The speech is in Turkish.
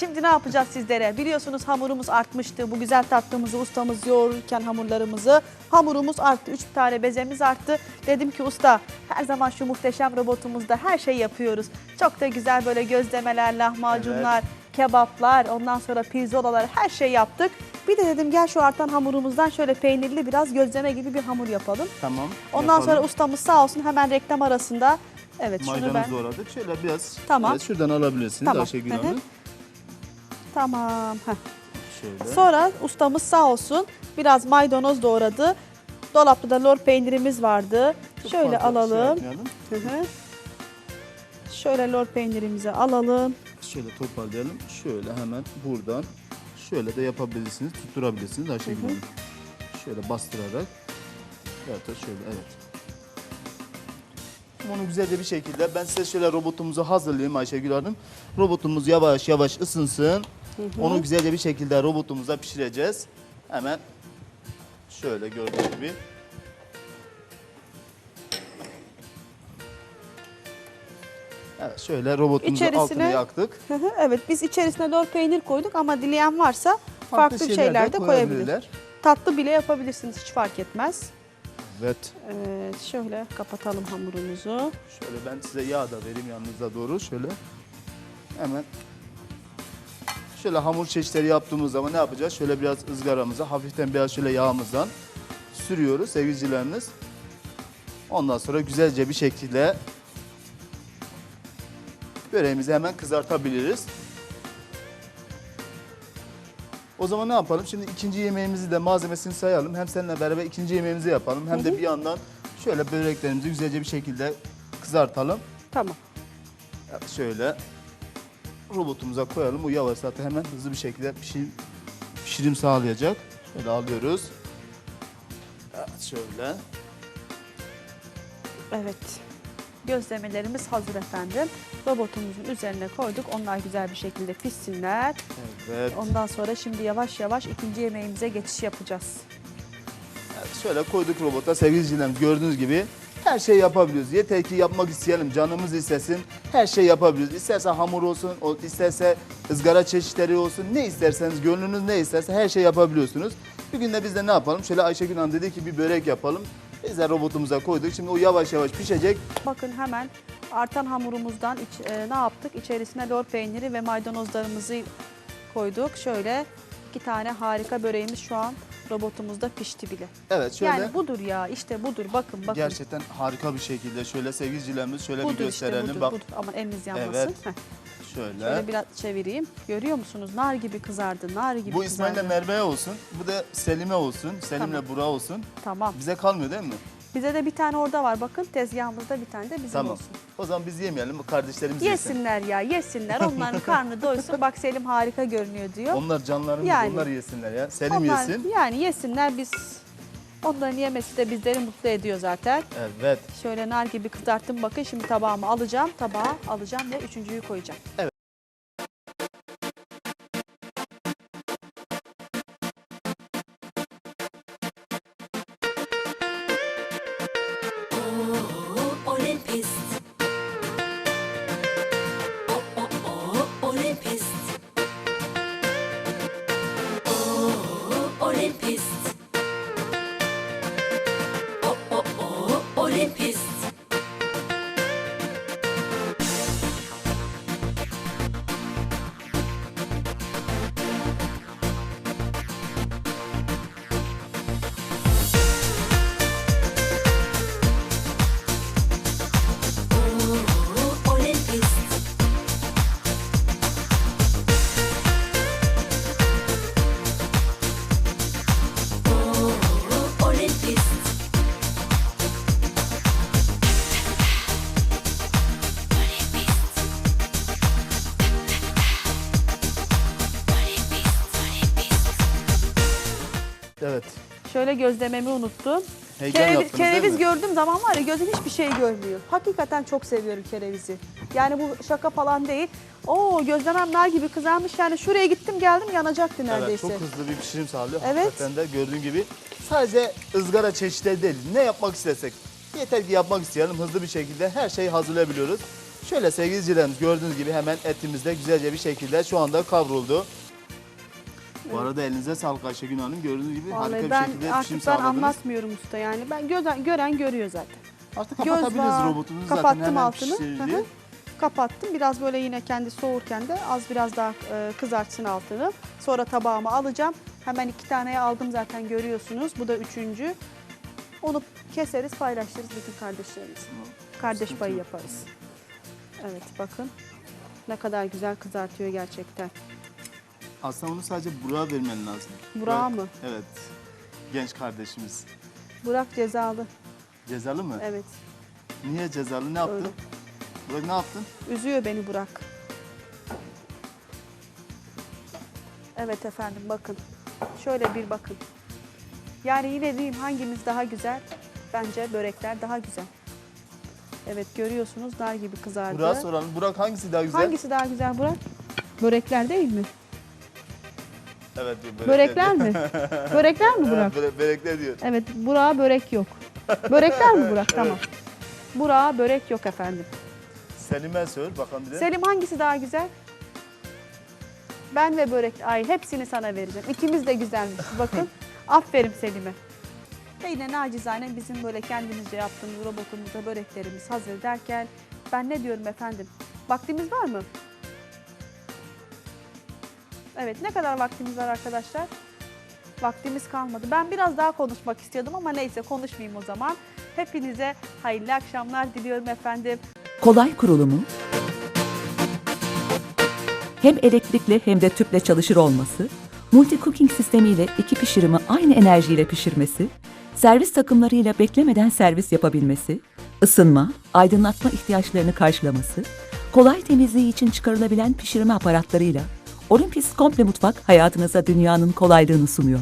Şimdi ne yapacağız sizlere? Biliyorsunuz hamurumuz artmıştı. Bu güzel tatlımızı ustamız yoğururken hamurlarımızı hamurumuz arttı. Üç tane bezemiz arttı. Dedim ki usta her zaman şu muhteşem robotumuzda her şey yapıyoruz. Çok da güzel böyle gözlemeler, lahmacunlar, kebaplar, ondan sonra pirzolalar her şey yaptık. Bir de dedim gel şu artan hamurumuzdan şöyle peynirli biraz gözleme gibi bir hamur yapalım. Tamam. Ondan yapalım. sonra ustamız sağ olsun hemen reklam arasında evet şunu Maydanoz ben doğradık. Şöyle biraz Tamam. evet, şuradan alabilirsiniz Tamam. Ayşegül. Hanım. Tamam. heh. Şöyle. Sonra ustamız sağ olsun biraz maydanoz doğradı. Dolapta da lor peynirimiz vardı. Çok Şöyle fazla şey alalım. yapmayalım. Hı hı. Şöyle lor peynirimizi alalım. Şöyle toparlayalım. Şöyle hemen buradan şöyle de yapabilirsiniz. Tutturabilirsiniz Ayşegül Hı hı. Hanım. Şöyle bastırarak. Evet şöyle evet. Onu güzelce bir şekilde ben size şöyle robotumuzu hazırlayayım Ayşegül Hanım. Robotumuz yavaş yavaş ısınsın. Onu güzelce bir şekilde robotumuza pişireceğiz. Hemen şöyle gördüğünüz gibi. Evet şöyle robotumuzun altını İçerisine- yaktık. Hı hı, evet biz içerisine lor peynir koyduk ama dileyen varsa farklı, şeyler de koyabilir. koyabilirler. Tatlı bile yapabilirsiniz hiç fark etmez. Evet. Evet, şöyle kapatalım hamurumuzu. Şöyle ben size yağ da vereyim yanınıza doğru. Şöyle hemen şöyle hamur çeşitleri yaptığımız zaman ne yapacağız? Şöyle biraz ızgaramıza hafiften biraz şöyle yağımızdan sürüyoruz sevgilicilerimiz. Ondan sonra güzelce bir şekilde böreğimizi hemen kızartabiliriz. O zaman ne yapalım? Şimdi ikinci yemeğimizi de malzemesini sayalım. Hem seninle beraber ikinci yemeğimizi yapalım. Hem de bir yandan şöyle böreklerimizi güzelce bir şekilde kızartalım. Tamam. Şöyle robotumuza koyalım. Bu yavaş zaten hemen hızlı bir şekilde pişirim, pişirim sağlayacak. Şöyle alıyoruz. Evet şöyle. Evet. Gözlemelerimiz hazır efendim. Robotumuzun üzerine koyduk. Onlar güzel bir şekilde pişsinler. Evet. Ondan sonra şimdi yavaş yavaş ikinci yemeğimize geçiş yapacağız. evet. Şöyle koyduk robota sevgili izleyicilerimiz gördüğünüz gibi her şey yapabiliyoruz. Yeter ki yapmak isteyelim, canımız istesin. Her şey yapabiliyoruz. İsterse hamur olsun, isterse ızgara çeşitleri olsun. Ne isterseniz, gönlünüz ne isterse her şey yapabiliyorsunuz. Bir gün de biz de ne yapalım? Şöyle Ayşegül Hanım dedi ki bir börek yapalım. Biz de robotumuza koyduk. Şimdi o yavaş yavaş pişecek. Bakın hemen artan hamurumuzdan iç- e, ne yaptık? İçerisine lor peyniri ve maydanozlarımızı koyduk. Şöyle iki tane harika böreğimiz şu an robotumuzda pişti bile. Evet şöyle. Yani budur ya işte budur bakın bakın. Gerçekten harika bir şekilde şöyle sevgilicilerimiz şöyle budur bir gösterelim. işte budur, Bak budur. Aman eliniz yanmasın. Evet. Heh, şöyle. Şöyle biraz çevireyim. Görüyor musunuz? Nar gibi kızardı, nar gibi Bu. İsmail'le Merve'ye olsun. Bu da Selim'e olsun. Selim'le Tamam. Burak'a olsun. Tamam. Bize kalmıyor değil mi? Bize de bir tane orada var. Bakın tezgahımızda bir tane de bizim Tamam. olsun. O zaman biz yemeyelim. Bu kardeşlerimiz yesin. Yesinler ya, yesinler. Onların karnı doysun. Bak Selim harika görünüyor diyor. Onlar canlarımız. Yani. Onlar yesinler ya. Selim Onlar, yesin. Yani yesinler biz. Onların yemesi de bizleri mutlu ediyor zaten. Evet. Şöyle nar gibi kızarttım. Bakın şimdi tabağımı alacağım. Tabağa alacağım ve üçüncüyü koyacağım. Olympist. Evet. Şöyle gözlememi unuttum. Heyecan Kereviz, yaptınız değil mi? gördüğüm zaman var ya gözüm hiçbir şey görmüyor. Hakikaten çok seviyorum kerevizi. Yani bu şaka falan değil. Oo gözlemem nar gibi kızarmış. Yani şuraya gittim geldim yanacaktı Evet, neredeyse. çok hızlı bir pişirim sağlıyor. Evet. Hakikaten de gördüğün gibi sadece ızgara çeşitleri değil. Ne yapmak istesek. Yeter ki yapmak isteyelim. Hızlı bir şekilde her şeyi hazırlayabiliyoruz. Şöyle sevgili izleyicilerimiz gördüğünüz gibi hemen etimiz de güzelce bir şekilde şu anda kavruldu. Bu arada elinize sağlık Ayşegül Hanım. Gördüğünüz gibi harika Vallahi bir ben şekilde pişim artık ben sağladınız. anlatmıyorum usta yani. Ben gören, gören görüyor zaten. Artık Göz kapatabiliriz var. robotumuzu zaten Kapattım hemen altını. pişirildi. Hı hı. Kapattım. Biraz böyle yine kendi soğurken de az biraz daha e, kızartsın altını. Sonra tabağıma alacağım. Hemen iki taneye aldım zaten görüyorsunuz. Bu da üçüncü. Onu keseriz paylaşırız bütün kardeşlerimizle. Kardeş payı yaparız. Evet bakın. Ne kadar güzel kızartıyor gerçekten. Aslında bunu sadece Burak'a vermen lazım. Burak'a Burak- mı? Evet. Genç kardeşimiz. Burak cezalı. Cezalı mı? Evet. Niye cezalı? Ne yaptın? Öyle. Burak ne yaptın? Üzüyor beni Burak. Evet efendim bakın. Şöyle bir bakın. Yani yine diyeyim hangimiz daha güzel? Bence börekler daha güzel. Evet görüyorsunuz nar gibi kızardı. Burak'a soralım. Burak hangisi daha güzel? Hangisi daha güzel Burak? Börekler değil mi? Evet diyor. Börekler mi? Börekler mi Burak? Böre- börekler diyor. Evet Burak'a börek yok. Börekler mi Burak? Tamam. Burak'a börek yok efendim. Selim'e sor bakalım bir de. Selim hangisi daha güzel? Ben ve börek. Ay hepsini sana vereceğim. İkimiz de güzelmiş. Bakın. Aferin Selim'e. Ve yine nacizane bizim böyle kendimizce yaptığımız robotumuzda böreklerimiz hazır derken ben ne diyorum efendim? Vaktimiz var mı? Evet ne kadar vaktimiz var arkadaşlar? Vaktimiz kalmadı. Ben biraz daha konuşmak istiyordum ama neyse konuşmayayım o zaman. Hepinize hayırlı akşamlar diliyorum efendim. kolay kurulumu, hem elektrikli hem de tüple çalışır olması, multi cooking sistemiyle iki pişirimi aynı enerjiyle pişirmesi, servis takımlarıyla beklemeden servis yapabilmesi, ısınma, aydınlatma ihtiyaçlarını karşılaması, kolay temizliği için çıkarılabilen pişirme aparatlarıyla Olympus Komple Mutfak hayatınıza dünyanın kolaylığını sunuyor.